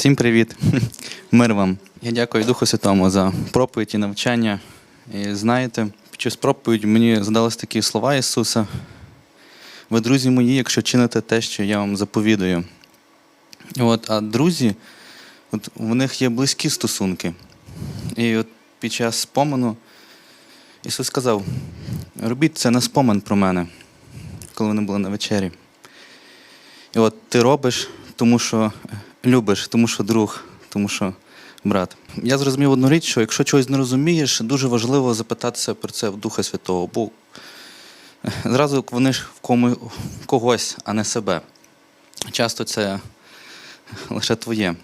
Всім привіт, мир вам. Я дякую Духу Святому за проповідь і навчання. І знаєте, під час проповіді мені задались такі слова Ісуса. Ви, друзі мої, якщо чините те, що я вам заповідую. От, а друзі, от в них є близькі стосунки. І от під час спомену Ісус сказав: робіть це на спомин про мене, коли вони були на вечері. І от ти робиш, тому що любиш, тому що друг, тому що брат. Я зрозумів одну річ, що якщо чогось не розумієш, дуже важливо запитатися про це в Духа Святого. Бо зразу вони ж в кому, когось, а не себе. Часто це лише твоє.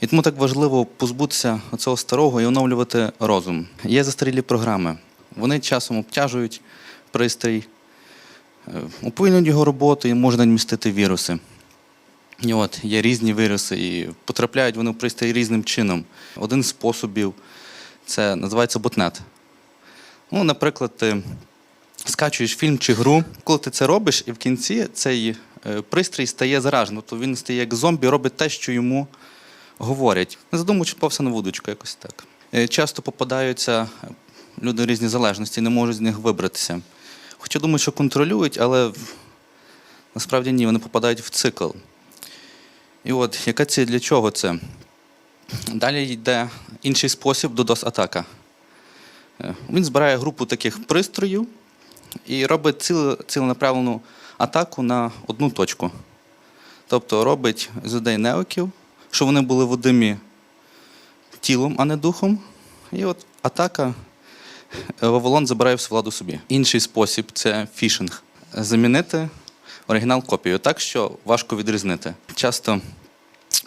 І тому так важливо позбутися цього старого і оновлювати розум. Є застарілі програми. Вони часом обтяжують пристрій, е, уповільнюють його роботу і можуть містити віруси. От є різні віруси, і потрапляють вони в пристрій різним чином. Один з способів це називається ботнет. Ну, наприклад, ти скачуєш фільм чи гру, коли ти це робиш, і в кінці цей е, пристрій стає зараженим. Тобто він стає як зомбі, робить те, що йому говорять. Не задумуючи, попався на вудочку якось так. Е, Часто попадаються люди різні залежності, не можуть з них вибратися. Хоча думають, що контролюють, але насправді ні, вони попадають в цикл. І от, яка ціль для чого це? Далі йде інший спосіб DDoS-атака. Е, Він збирає групу таких пристроїв і робить ціл- ціленаправлену атаку на одну точку. Тобто робить з людей неоків, щоб вони були водимі тілом, а не духом. І от атака е, Вавилон забирає всю владу собі. Інший спосіб це фішинг. Замінити оригінал копією так, що важко відрізнити. Часто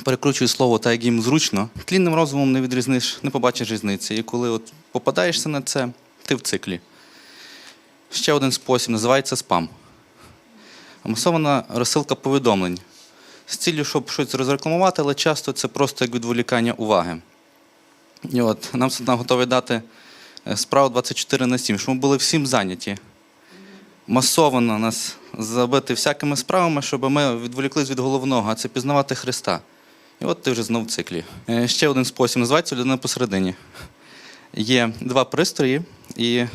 перекручую слово так, як їм зручно. Тлінним розумом не відрізниш, не побачиш різниці. І коли от попадаєшся на це, ти в циклі. Ще один спосіб називається спам. Масована розсилка повідомлень з ціллю, щоб щось розрекламувати, але часто це просто як відволікання уваги. І от нам готовий дати е, справу 24 на 7, щоб ми були всім зайняті. Масовано нас забити всякими справами, щоб ми відволіклись від головного, а це пізнавати Христа. І от ти вже знов в циклі. Е, Ще один спосіб називається людина посередині. Є два пристрої і,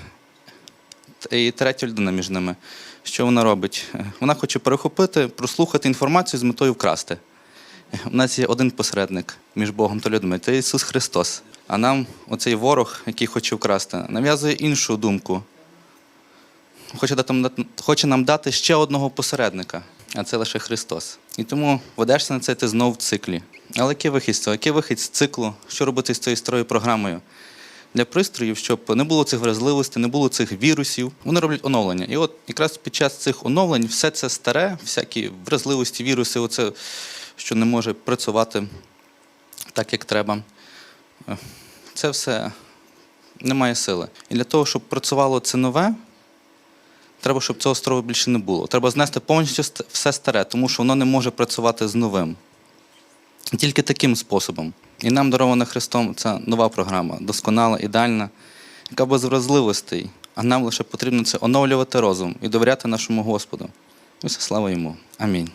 і третя людина між ними. Що вона робить? Е, Вона хоче перехопити, прослухати інформацію з метою вкрасти. Е, У нас є один посередник між Богом та людьми це Ісус Христос. А нам оцей ворог, який хоче вкрасти, нав'язує іншу думку. Хоче, нам дати ще одного посередника, а це лише Христос. І тому ведешся на це ти знов в циклі. Але який вихід з цього? Який вихід з циклу? Що робити з цією старою програмою? Для пристроїв, щоб не було цих вразливостей, не було цих вірусів, вони роблять оновлення. І от якраз під час цих оновлень все це старе, всякі вразливості, віруси, оце, що не може працювати так, як треба. е, Це все не має сили. І для того, щоб працювало це нове, треба, щоб цього острову більше не було. Треба знести повністю все старе, тому що воно не може працювати з новим. Тільки таким способом. І нам дарована Христом це нова програма, досконала, ідеальна, яка без вразливостей. А нам лише потрібно це оновлювати розум і довіряти нашому Господу. Усе слава йому. Амінь.